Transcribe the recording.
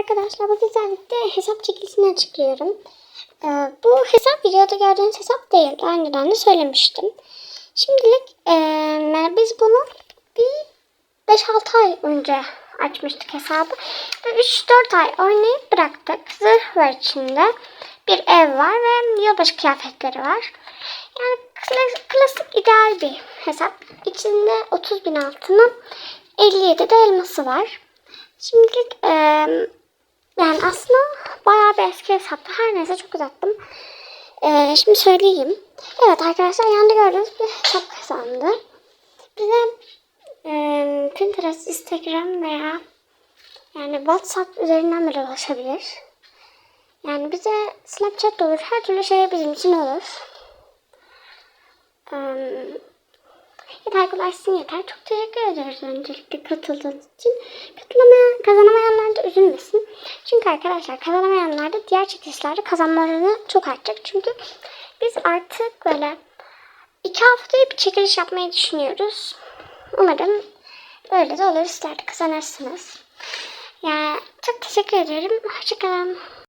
arkadaşlar bugün sizlerle hesap çekilisini açıklıyorum. Ee, bu hesap videoda gördüğünüz hesap değil. Daha önceden de söylemiştim. Şimdilik yani biz bunu bir 5-6 ay önce açmıştık hesabı. Ve 3-4 ay oynayıp bıraktık. Zırh var içinde. Bir ev var ve yılbaşı kıyafetleri var. Yani klas- klasik ideal bir hesap. İçinde 30 bin altının 57 de elması var. Şimdilik eee, yani aslında bayağı bir eski hesaptı. Her neyse çok uzattım. Eee, şimdi söyleyeyim. Evet arkadaşlar yanında gördüğünüz bir hesap kazandı. Bize eee, Pinterest, Instagram veya yani WhatsApp üzerinden bile ulaşabilir. Yani bize Snapchat olur. Her türlü şey bizim için olur. Eee Yeter kolaysin yeter. Çok teşekkür ederiz öncelikle katıldığınız için. Katılamayan, kazanamayanlar da üzülmesin. Arkadaşlar kazanamayanlar da diğer çekilişlerde kazanmalarını çok artacak. Çünkü biz artık böyle iki haftaya bir çekiliş yapmayı düşünüyoruz. Umarım böyle de olur. Sizler de kazanırsınız. Yani çok teşekkür ederim. Hoşçakalın.